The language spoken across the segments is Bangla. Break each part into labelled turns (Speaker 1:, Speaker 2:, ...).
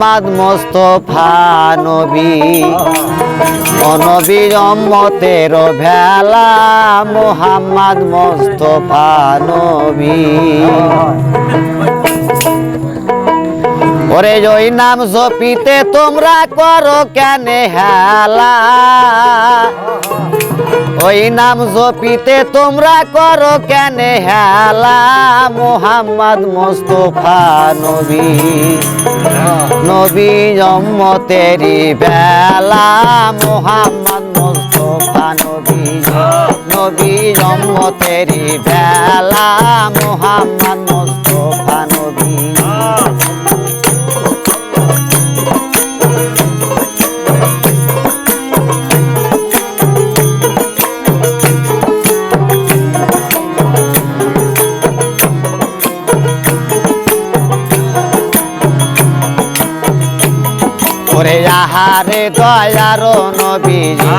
Speaker 1: মোহাম্মদ মোস্তফা নবী। অনবীর অম্মতের ভেলা মোহাম্মদ মোস্তফা নবী। ওরে ওই নাম জপিতে তোমরা করো কেন হেলা? ওই নাম জপিতে তোমরা করো কেন হেলা? মোহাম্মদ মোস্তফা নবী। নবী জম্মতেরি বেলা। মোহাম্মদ মোস্তফা নবী। নবী জম্মতেরি বেলা। মোহাম্মদ মোস্তফা নবী। ওরে আহারে দয়ার নবীজি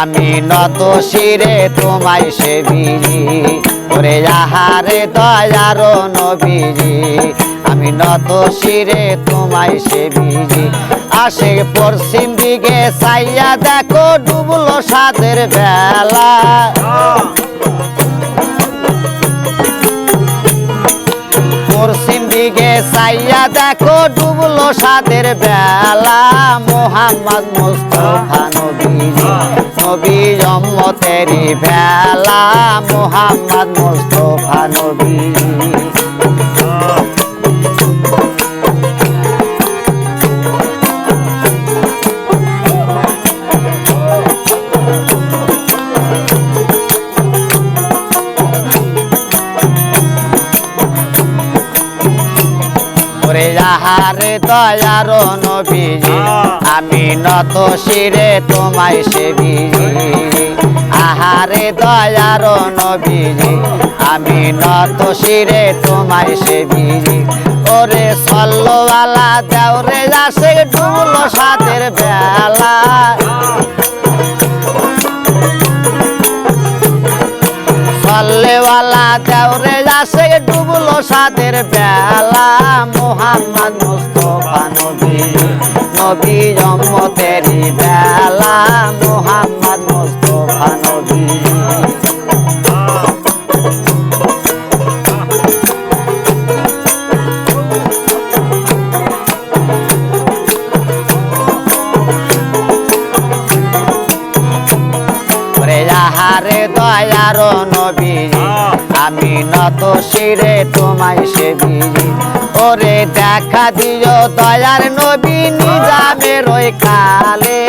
Speaker 1: আমি নত শিরে তোমায় সেবিজি ওরে আহারে দয়ার নবীজি আমি নত শিরে তোমায় সেবিজি আসে পশ্চিম দিকে চাইয়া দেখো ডুবলো সাদের বেলা। পশ্চিম দিকে চাইয়া দেখো ডুবলো সাদের বেলা। মোহাম্মদ মুস্তফা নবী নবী জম্মতেরি বেলা মোহাম্মদ মুস্তফা নবী আহারে দয়ার নবীজি। আমি নত শিরে তোমায় সেবিজি আহারে দয়ার নবীজি আমি নত শিরে তোমায় সেবিজি ওরে সল্লওয়ালা দেওরে আসে ডুবলো সাতের বেলা। সল্লেওয়ালা দেওরে যাচ্ছে ডুবলো সাদের বেলা। মোহাম্মদ মুস্তফা নবী নবী জম্মতেরি বেলা। দয়ার নবীজি আমি নত শিরে তোমায় সেবিজি ওরে দেখা দিও দয়ার নবী নিজামের ওই কালে।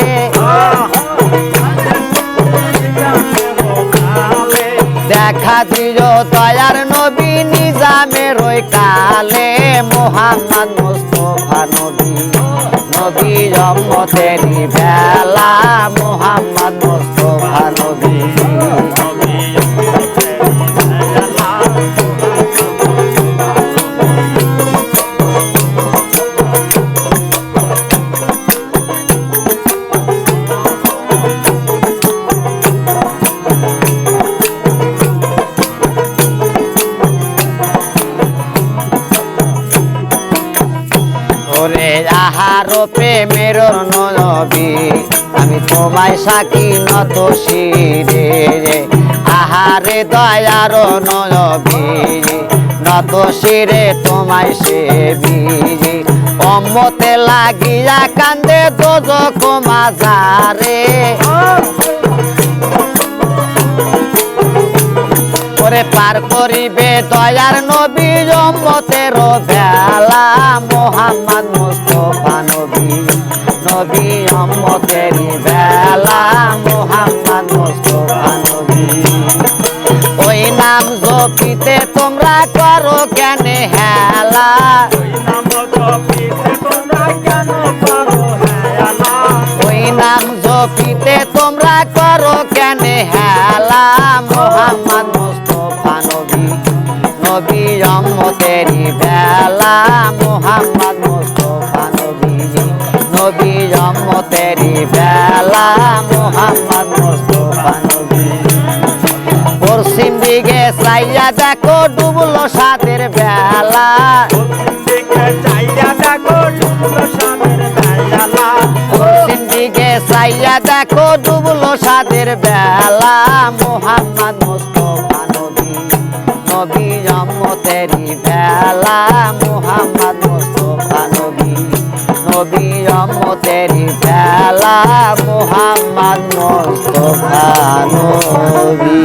Speaker 1: দেখা দিও দয়ার নবী নিজামের ওই কালে। মোহাম্মদ মুস্তফা নবী। নবী জম্মতেরি বেলা মোহাম্মদ মুস্তফা ওরে আহার প্রেমের নবী। আমি তোমায় সাকি নত শিরে রে। আহারে দয়ার নবী নত শিরে তোমায় সেবিজি অম্মতে লাগিয়া কান্দে দোজক মাজারে। ওরে পার করিবে দয়ার নবী জম্মতের বেলা। মোহাম্মদ মুস্তফা নবী নবী জম্মতের বেলা মোহাম্মদ মুস্তফা নবী ওই নাম জপিতে তোমরা করো কেন হেলা? ওই নাম জপিতে তোমরা করো কেন হেলা? মোহাম্মদ মুস্তফা নবী। পশ্চিম দিকে চাইয়া দেখো ডুবলো সাদের বেলা।
Speaker 2: দেখো
Speaker 1: দিকে চাইয়া দেখো ডুবলো সাদের বেলা। মোহাম্মদ মুস্তফা নবী নবী রহমতেরি বেলা। মোহাম্মদ রহমতেরি বেলা মোহাম্মদ মোস্তফা নবী।